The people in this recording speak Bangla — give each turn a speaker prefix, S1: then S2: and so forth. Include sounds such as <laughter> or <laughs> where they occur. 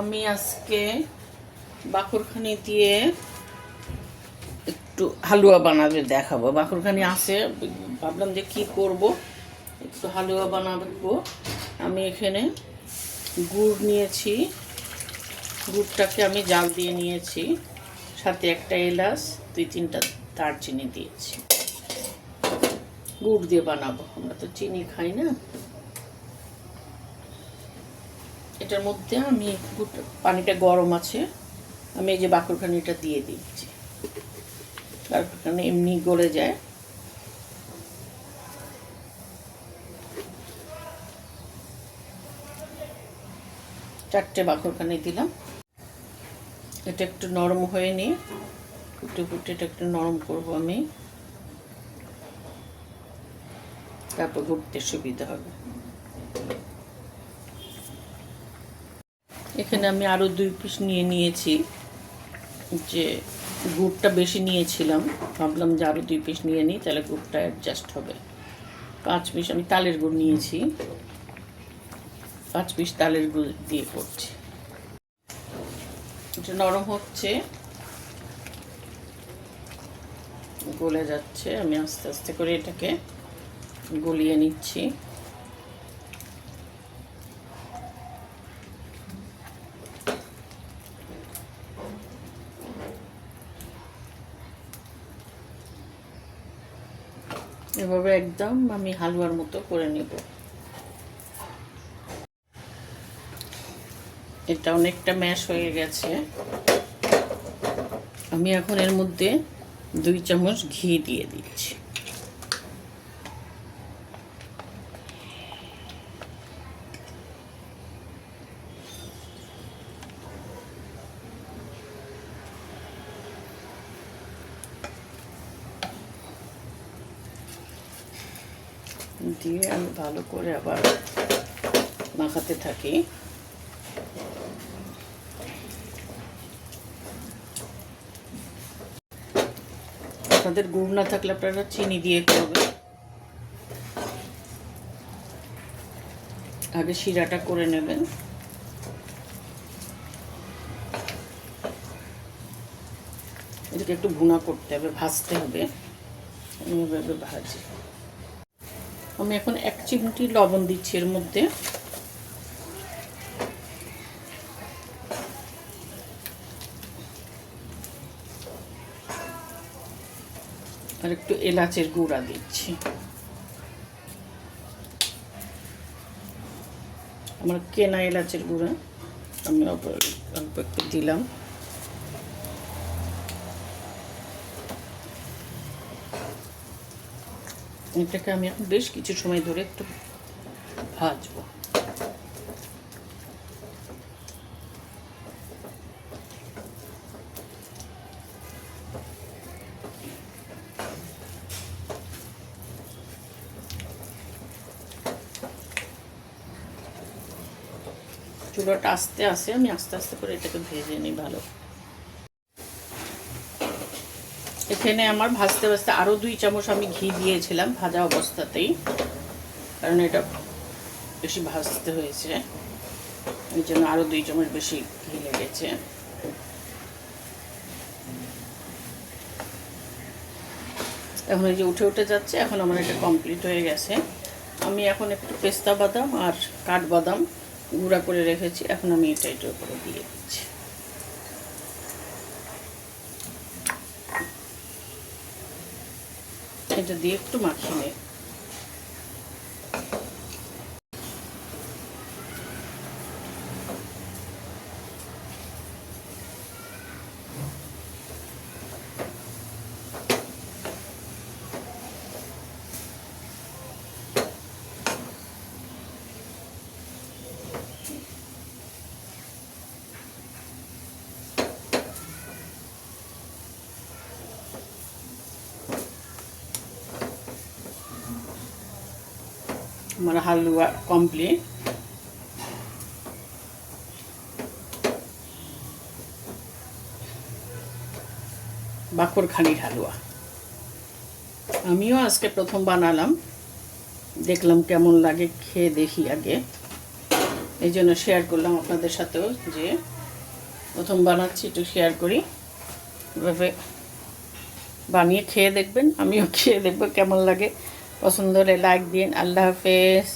S1: আমি আজকে বাকরখানি দিয়ে একটু হালুয়া বানাবে দেখাবো। বাকরখানি আছে, ভাবলাম যে কি করব? একটু হালুয়া বানাবো। আমি এখানে গুড় নিয়েছি। গুড়টাকে আমি জাল দিয়ে নিয়েছি। সাথে একটা এলাচ, দুই তিনটা দারচিনি দিয়েছি। গুড় দিয়ে বানাবো। আমরা তো চিনি খাই না। এটার মধ্যে আমি পানিটা গরম আছে, আমি এই যে বাকরখানিটা দিয়ে দিচ্ছি। বাকরখানি এমনি গলে যায়। চারটে বাকরখানি দিলাম। এটা একটু নরম হয়ে নিয়ে ফুটে ফুটে এটা একটু নরম করব আমি। তারপর ঘুরতে সুবিধা হবে। এখানে আমি আরও দুই পিস নিয়ে নিয়েছি, যে গুড়টা বেশি নিয়েছিলাম। ভাবলাম যে আরও দুই পিস নিয়ে নিই, তাহলে গুড়টা অ্যাডজাস্ট হবে। পাঁচ পিস আমি তালের গুড় নিয়েছি। পাঁচ পিস তালের গুড় দিয়ে করছি। এটা নরম হচ্ছে। গলে যাচ্ছে। আমি আস্তে আস্তে করে এটাকে গলিয়ে নিচ্ছি। এভাবে একদম আমি হালুয়ার মতো করে নেব। এটা অনেকটা ম্যাশ হয়ে গেছে। আমি এখন এর মধ্যে দুই চামচ ঘি দিয়ে দিচ্ছি। দিয়ে আমি ভালো করে আবার মাখাতে থাকি। আপনাদের গুড় না থাকলে আপনারা চিনি দিয়ে করবেন। আগে শিরাটা করে নেবেন। এটাকে একটু ভুনা করতে হবে, ভাজতে হবে। এভাবে ভাজি। আমি এখন এক চিমটি লবণ দিচ্ছি এর মধ্যে। আর একটু এলাচের গুঁড়া দিচ্ছি। আমার কেনা এলাচের গুঁড়া আমি অল্প একটু দিলাম। এটাকে আমি বেশ কিছু সময় ধরে একটু ভাজবো চুলাটা আস্তে আস্তে আমি আস্তে আস্তে করে এটাকে ভেজে নিই ভালো এখানে আমার ভাজতে ভাজতে আরও দুই চামচ আমি ঘি দিয়েছিলাম ভাজা অবস্থাতেই, কারণ এটা বেশি ভাজতে হয়েছে। এই জন্য আরও দুই চামচ বেশি ঘি লেগেছে। এখন এই যে উঠে উঠে যাচ্ছে, এখন আমার এটা কমপ্লিট হয়ে গেছে। আমি এখন একটু পেস্তা বাদাম আর কাঠবাদাম গুঁড়া করে রেখেছি, এখন আমি এটা এটার উপরে দিয়ে দিচ্ছি। এটা দিয়ে একটু মাখিয়ে নেই। আমার হালুয়া কমপ্লিট বাকরখানির হালুয়া। আমিও আজকে প্রথম বানালাম। দেখলাম কেমন লাগে, খেয়ে দেখি আগে। এই জন্য শেয়ার করলাম আপনাদের সাথেও যে প্রথম বানাচ্ছি, একটু শেয়ার করি। এভাবে বানিয়ে খেয়ে দেখবেন, আমিও <laughs> খেয়ে দেখব কেমন লাগে। পছন্দ হলে লাইক দিন আল্লাহ হাফেজ।